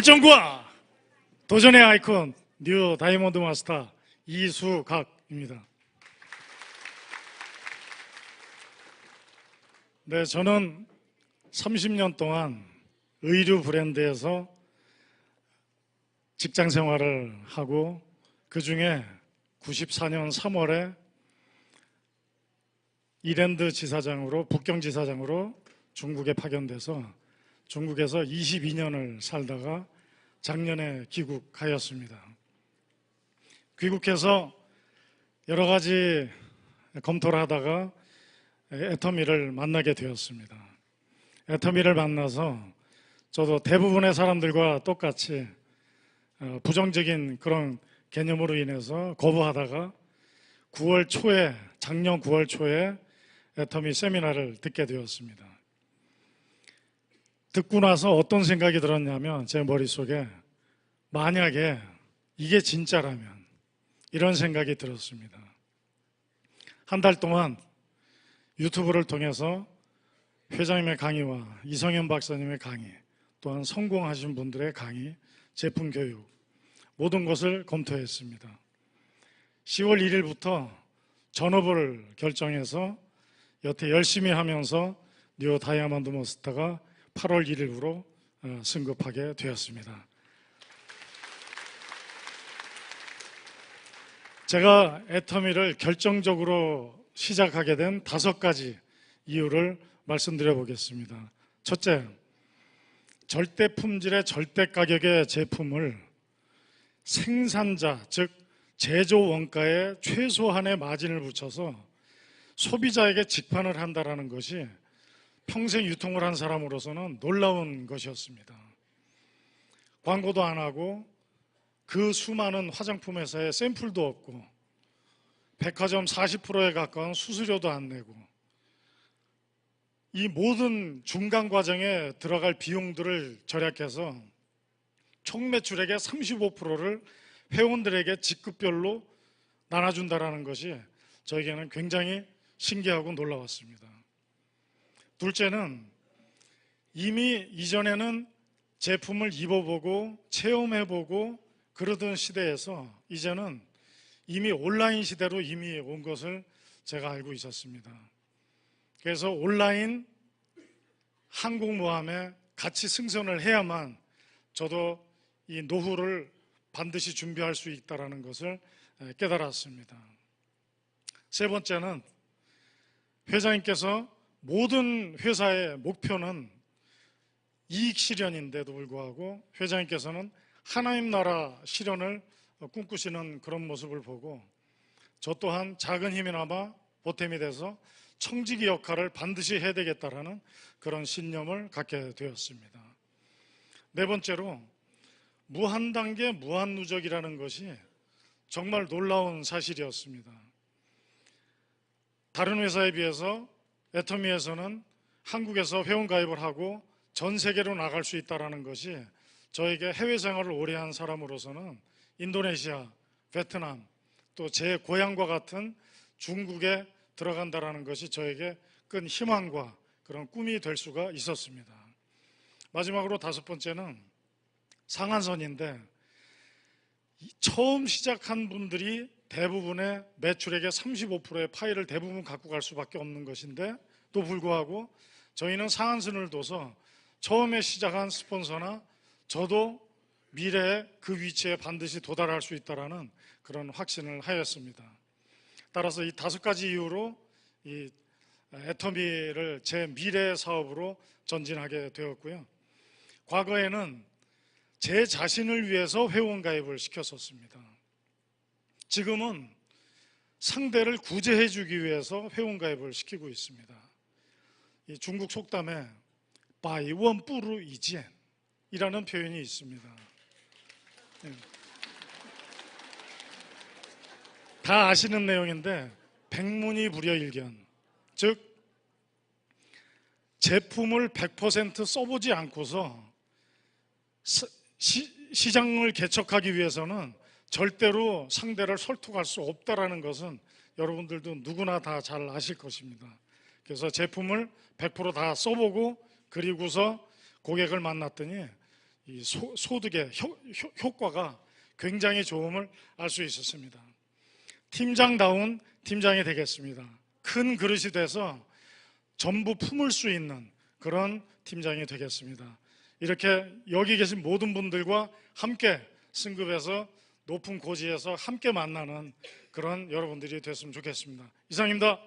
결정과 도전의 아이콘 뉴 다이몬드 마스터 이수각입니다. 네, 저는 30년 동안 의류 브랜드에서 직장 생활을 하고 그 중에 94년 3월에 이랜드 지사장으로 북경 지사장으로 중국에 파견돼서 중국에서 22년을 살다가 작년에 귀국하였습니다. 귀국해서 여러 가지 검토를 하다가 애터미를 만나게 되었습니다. 애터미를 만나서 저도 대부분의 사람들과 똑같이 어, 부정적인 그런 개념으로 인해서 거부하다가 9월 초에 작년 9월 초에 애터미 세미나를 듣게 되었습니다. 듣고 나서 어떤 생각이 들었냐면 제 머릿속에 만약에 이게 진짜라면 이런 생각이 들었습니다. 한 달 동안 유튜브를 통해서 회장님의 강의와 이성현 박사님의 강의 또한 성공하신 분들의 강의, 제품 교육 모든 것을 검토했습니다. 10월 1일부터 전업을 결정해서 여태 열심히 하면서 뉴 다이아몬드 머스터가 8월 1일부로 어, 승급하게 되었습니다. 제가 애터미를 결정적으로 시작하게 된 다섯 가지 이유를 말씀드려 보겠습니다. 첫째, 절대 품질의 절대 가격의 제품을 생산자, 즉 제조 원가에 최소한의 마진을 붙여서 소비자에게 직판을 한다라는 것이 평생 유통을 한 사람으로서는 놀라운 것이었습니다. 광고도 안 하고 그 수많은 화장품 회사에 샘플도 없고 백화점 40%에 가까운 수수료도 안 내고 이 모든 중간 과정에 들어갈 비용들을 절약해서 총 매출액의 35%를 회원들에게 직급별로 나눠준다라는 것이 저에게는 굉장히 신기하고 놀라웠습니다. 둘째는 이미 이전에는 제품을 입어보고 체험해보고 그러던 시대에서 이제는 이미 온라인 시대로 이미 온 것을 제가 알고 있었습니다. 그래서 온라인 항공모함에 같이 승선을 해야만 저도 이 노후를 반드시 준비할 수 있다는 것을 깨달았습니다. 세 번째는 회장님께서 모든 회사의 목표는 이익 실현인데도 불구하고 회장님께서는 하나님 나라 실현을 꿈꾸시는 그런 모습을 보고 저 또한 작은 힘이나마 보탬이 돼서 청지기 역할을 반드시 해야 되겠다라는 그런 신념을 갖게 되었습니다. 네 번째로 무한 단계 무한 누적이라는 것이 정말 놀라운 사실이었습니다. 다른 회사에 비해서 애터미에서는 한국에서 회원 가입을 하고 전 세계로 나갈 수 있다는 것이 저에게 해외 생활을 오래 한 사람으로서는 인도네시아, 베트남, 또 제 고향과 같은 중국에 들어간다라는 것이 저에게 큰 희망과 그런 꿈이 될 수가 있었습니다. 마지막으로 다섯 번째는 상한선인데 처음 시작한 분들이 대부분의 매출액의 35%의 파일을 대부분 갖고 갈 수밖에 없는 것인데 또 불구하고 저희는 상한선을 둬서 처음에 시작한 스폰서나 저도 미래에 그 위치에 반드시 도달할 수 있다라는 그런 확신을 하였습니다. 따라서 이 다섯 가지 이유로 이 애터미를 제 미래 사업으로 전진하게 되었고요. 과거에는 제 자신을 위해서 회원 가입을 시켰었습니다. 지금은 상대를 구제해 주기 위해서 회원 가입을 시키고 있습니다. 이 중국 속담에 바이원 뿌루 이젠 이라는 표현이 있습니다. 네. 다 아시는 내용인데 백문이 불여일견 즉 제품을 100% 써보지 않고서 시, 장을 개척하기 위해서는 절대로 상대를 설득할 수 없다라는 것은 여러분들도 누구나 다 잘 아실 것입니다. 그래서 제품을 100%다 써보고 그리고서 고객을 만났더니 이 소, 소득의 효, 효- 효과가 굉장히 좋음을 알 수 있었습니다. 팀장다운 팀장이 되겠습니다. 큰 그릇이 돼서 전부 품을 수 있는 그런 팀장이 되겠습니다. 이렇게 여기 계신 모든 분들과 함께 승급해서 높은 고지에서 함께 만나는 그런 여러분들이 됐으면 좋겠습니다. 이상입니다.